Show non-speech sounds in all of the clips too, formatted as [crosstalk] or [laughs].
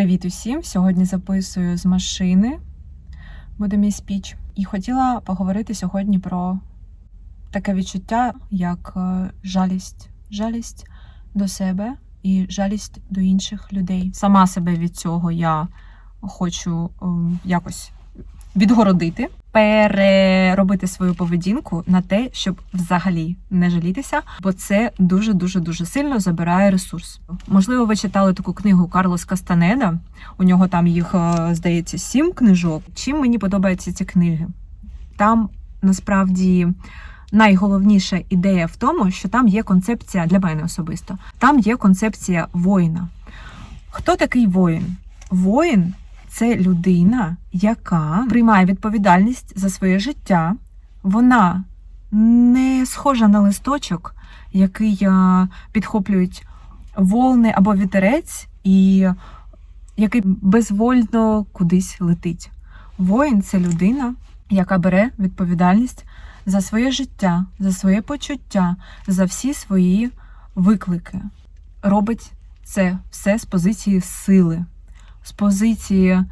Привіт усім! Сьогодні записую з машини. Буде мій спіч. І хотіла поговорити сьогодні про таке відчуття, як е, жалість. Жалість до себе і жалість до інших людей. Сама себе від цього я хочу е, якось відгородити, переробити свою поведінку на те, щоб взагалі не жалітися, бо це дуже дуже дуже сильно забирає ресурс. Можливо, ви читали таку книгу Карлос Кастанеда. У нього там їх е, здається сім книжок. Чим мені подобаються ці книги? Там насправді. Найголовніша ідея в тому, що там є концепція для мене особисто. Там є концепція воїна. Хто такий воїн? Воїн це людина, яка приймає відповідальність за своє життя. Вона не схожа на листочок, який підхоплюють волни або вітерець, і який безвольно кудись летить. Воїн це людина, яка бере відповідальність за своє життя, за своє почуття, за всі свої виклики. Робить це все з позиції сили, з позиції е,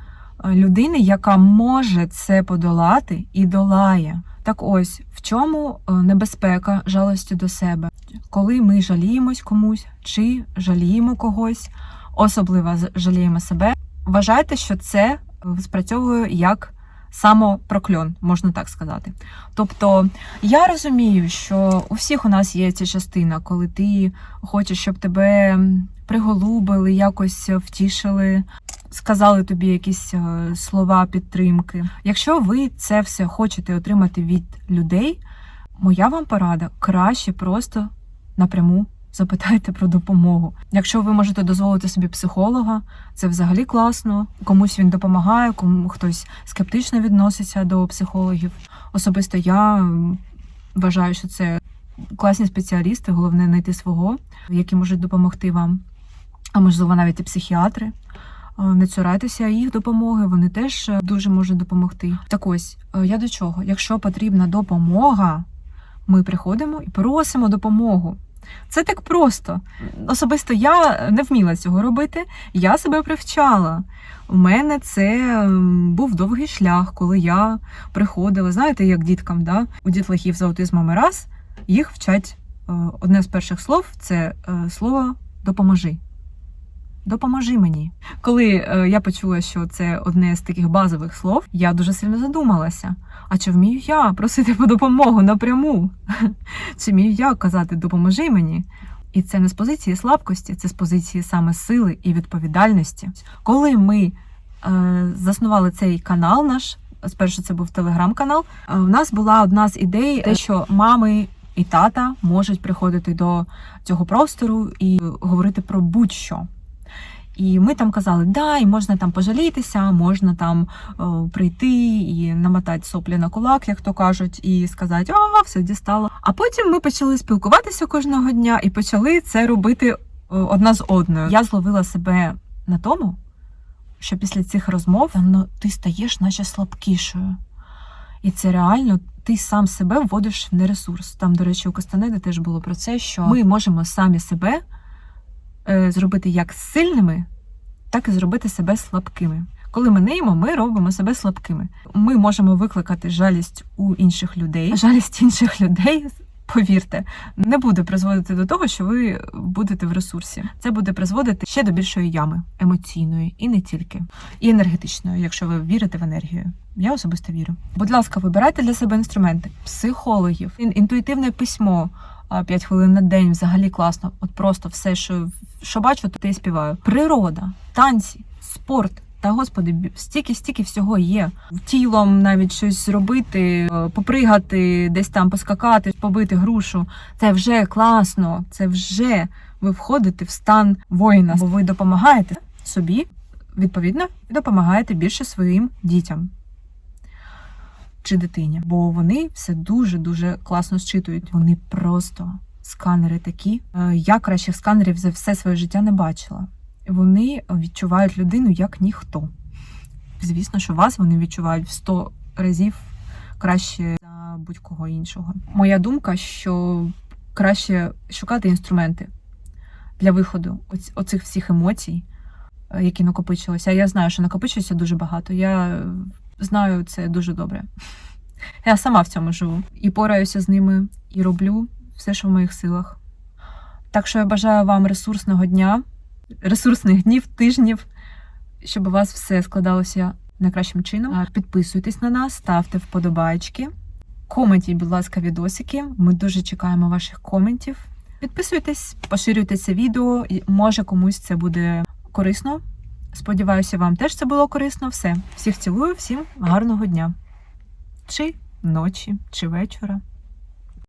людини, яка може це подолати і долає. Так ось в чому е, небезпека жалості до себе, коли ми жаліємось комусь чи жаліємо когось, особливо жаліємо себе. Вважайте, що це е, спрацьовує як самопрокльон, можна так сказати. Тобто я розумію, що у всіх у нас є ця частина, коли ти хочеш, щоб тебе приголубили, якось втішили, сказали тобі якісь е, слова підтримки. Якщо ви це все хочете отримати від людей, моя вам порада краще просто напряму запитайте про допомогу. Якщо ви можете дозволити собі психолога, це взагалі класно. Комусь він допомагає, кому хтось скептично відноситься до психологів. Особисто я вважаю, що це класні спеціалісти, головне знайти свого, які можуть допомогти вам, а можливо навіть і психіатри. Е, Не цурайтеся їх допомоги, вони теж е, дуже можуть допомогти. Так ось, е, я до чого? Якщо потрібна допомога, ми приходимо і просимо допомогу. Це так просто. Особисто я не вміла цього робити, я себе привчала. У мене це був довгий шлях, коли я приходила, знаєте, як діткам, да? у дітлахів з аутизмом раз їх вчать одне з перших слов це слово допоможи. Допоможи мені. Коли е, я почула, що це одне з таких базових слов, я дуже сильно задумалася. А чи вмію я просити по допомогу напряму? [laughs] Чи вмію я казати допоможи мені? І це не з позиції слабкості, це з позиції саме сили і відповідальності. Коли ми е, заснували цей канал наш, спершу це був телеграм-канал, е, у нас була одна з ідей, те, що мами і тата можуть приходити до цього простору і говорити про будь-що. І ми там казали, да, і можна там пожалітися, можна там е, прийти і намотати соплі на кулак, як то кажуть, і сказати, а, все дістало. А потім ми почали спілкуватися кожного дня і почали це робити е, одна з одною. Я зловила себе на тому, що після цих розмов ну, ти стаєш наче слабкішою. І це реально ти сам себе вводиш в нересурс. Там, до речі, у Кастанеди теж було про це, що ми можемо самі себе зробити як сильними, так і зробити себе слабкими. Коли ми неємо, ми робимо себе слабкими. Ми можемо викликати жалість у інших людей. Жалість інших людей, повірте, не буде призводити до того, що ви будете в ресурсі. Це буде призводити ще до більшої ями емоційної і не тільки, і енергетичної, якщо ви вірите в енергію. Я особисто вірю. Будь ласка, вибирайте для себе інструменти, психологів, інтуїтивне письмо. 5 хвилин на день взагалі класно. От просто все, що, що бачу, то і співаю. Природа, танці, спорт. Та господи, стільки, стільки всього є. Тілом навіть щось зробити, е, попригати, десь там поскакати, побити грушу. Це вже класно. Це вже ви входите в стан воїна, бо ви допомагаєте собі, відповідно, і допомагаєте більше своїм дітям чи дитині, бо вони все дуже дуже класно зчитують. Вони просто сканери такі. Е, Я кращих сканерів за все своє життя не бачила. Вони відчувають людину як ніхто. Звісно, що вас вони відчувають в 100 разів краще за будь-кого іншого. Моя думка, що краще шукати інструменти для виходу оцих всіх емоцій, е, які накопичилися. Я знаю, що накопичується дуже багато. Я знаю це дуже добре. Я сама в цьому живу і пораюся з ними, і роблю все, що в моїх силах. Так що я бажаю вам ресурсного дня, ресурсних днів, тижнів, щоб у вас все складалося найкращим чином. Підписуйтесь на нас, ставте вподобайки, коментіть, будь ласка, відосики. Ми дуже чекаємо ваших коментів. Підписуйтесь, поширюйте це відео. Може комусь це буде корисно. Сподіваюся, вам теж це було корисно. Все. Всіх цілую, всім гарного дня. Чи ночі, чи вечора.